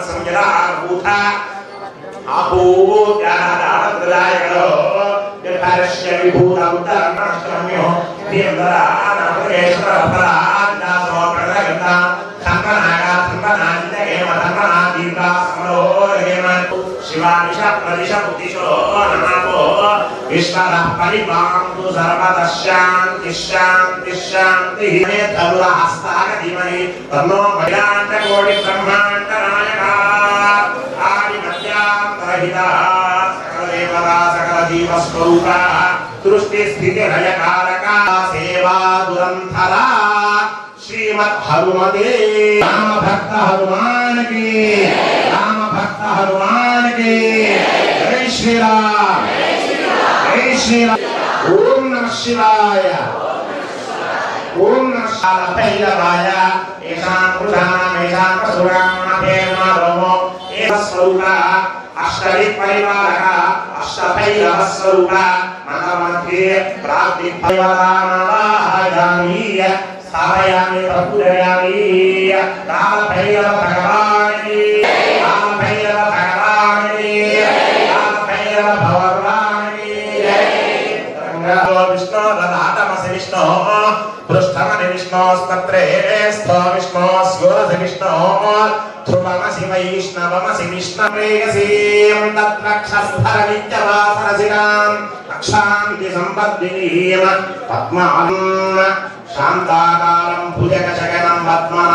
అభిమాన ఉత్సాహన వరసో ప్రభో జాతే అభిప్రేయస్య ప్రేరః సంత్రా ప్రభో జాతే అభిప్రేయ రక్షణలోకపాపి శివానిష ప్రదిశ బుద్ధిశో నమో. విశ్వరః పరిపాంతు సర్వతః శాంతి శాంతి. శాంతి ధనుర హస్తాక ధీమహి. తన్నో మహిళాండ కోటి బ్రహ్మాండ మధ్యాంతరహిత సకల దేవతా సకల సేవా దురంధర శ్రీమద్ హనుమతే రామ భక్త హనుమాన్ రామ భక్త జై శ్రీరామ్ జై శ్రీరామ్ ఓం నమ శివాయ ఓం నమ ఏషాం పురుషాణం ఏషాం ఏవ స్వరూప అష్టవి పరివారక అష్టభైరవ స్వరూప మన మధ్యే ప్రాప్తి భైరవాయామి స్థాపయామి విష్ణు దదాతమసి విష్ణు పృష్ఠమని విష్ణోస్తత్రే స్థో విష్ణు స్యోరసి విష్ణు ధ్రువమసి వైష్ణవమసి విష్ణవేయసీం తత్రక్షస్థల నిత్యవాసరసిరాం రక్షాంతి సంపద్వినీం పద్మాం